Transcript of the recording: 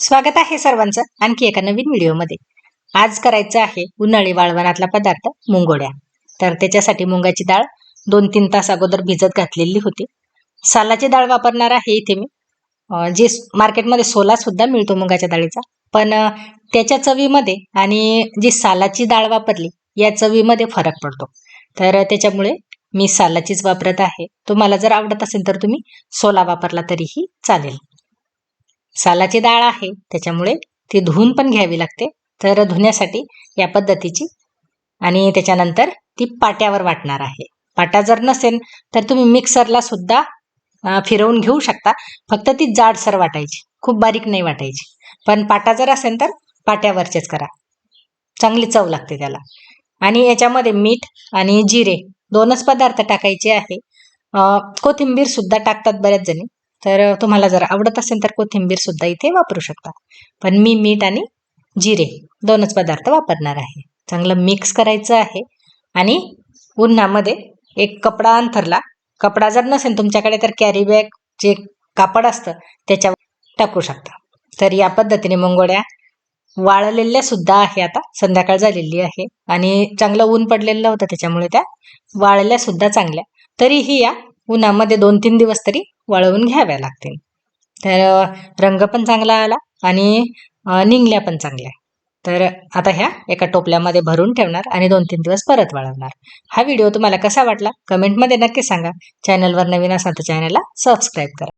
स्वागत आहे सर्वांचं आणखी एका नवीन व्हिडिओमध्ये. आज करायचं आहे उन्हाळी वाळवणातला पदार्थ मुंगोड्या. तर त्याच्यासाठी मुंगाची डाळ दोन तीन तास अगोदर भिजत घातलेली होती. सालाची डाळ वापरणार आहे इथे मी. जे मार्केटमध्ये सोला सुद्धा मिळतो मुगाच्या डाळीचा. पण त्याच्या चवीमध्ये आणि जी सालाची डाळ वापरली या चवीमध्ये फरक पडतो. तर त्याच्यामुळे मी सालाचीच वापरत आहे. तुम्हाला जर आवडत असेल तर तुम्ही सोला वापरला तरीही चालेल. सालाची डाळ आहे त्याच्यामुळे ती धुवून पण घ्यावी लागते. तर धुण्यासाठी या पद्धतीची आणि त्याच्यानंतर ती पाट्यावर वाटणार आहे. पाटा जर नसेल तर तुम्ही मिक्सरला सुद्धा फिरवून घेऊ शकता. फक्त ती जाडसर वाटायची खूप बारीक नाही वाटायची. पण पाटा जर असेल तर पाट्यावरचेच करा. चांगली चव लागते त्याला. आणि याच्यामध्ये मीठ आणि जिरे दोनच पदार्थ टाकायचे आहे. कोथिंबीर सुद्धा टाकतात बऱ्याच जणी. तर तुम्हाला जर आवडत असेल तर कोथिंबीर सुद्धा इथे वापरू शकता. पण मी मीठ आणि जिरे दोनच पदार्थ वापरणार आहे. चांगलं मिक्स करायचं आहे. आणि उन्हामध्ये एक कपडा अंथरला. कपडा जर नसेल तुमच्याकडे तर कॅरी बॅग जे कापड असतं त्याच्यावर टाकू शकता. तर या पद्धतीने मुंगोड्या वाळलेल्या सुद्धा आहे आता. संध्याकाळ झालेली आहे. आणि चांगलं ऊन पडलेलं होतं त्याच्यामुळे त्या वाळल्या सुद्धा चांगल्या. तरीही या उन्हामध्ये दोन तीन दिवस तरी वळवून घ्याव्या लागतील. तर रंग पण चांगला आला आणि निंगल्या निघल्या पण चांगल्या. तर आता ह्या एका टोपल्यामध्ये भरून ठेवणार आणि दोन तीन दिवस परत वाळवणार. हा व्हिडिओ तुम्हाला कसा वाटला? कमेंटमध्ये नक्की सांगा. चॅनलवर नवीन असाल तर चॅनलला सबस्क्राईब करा.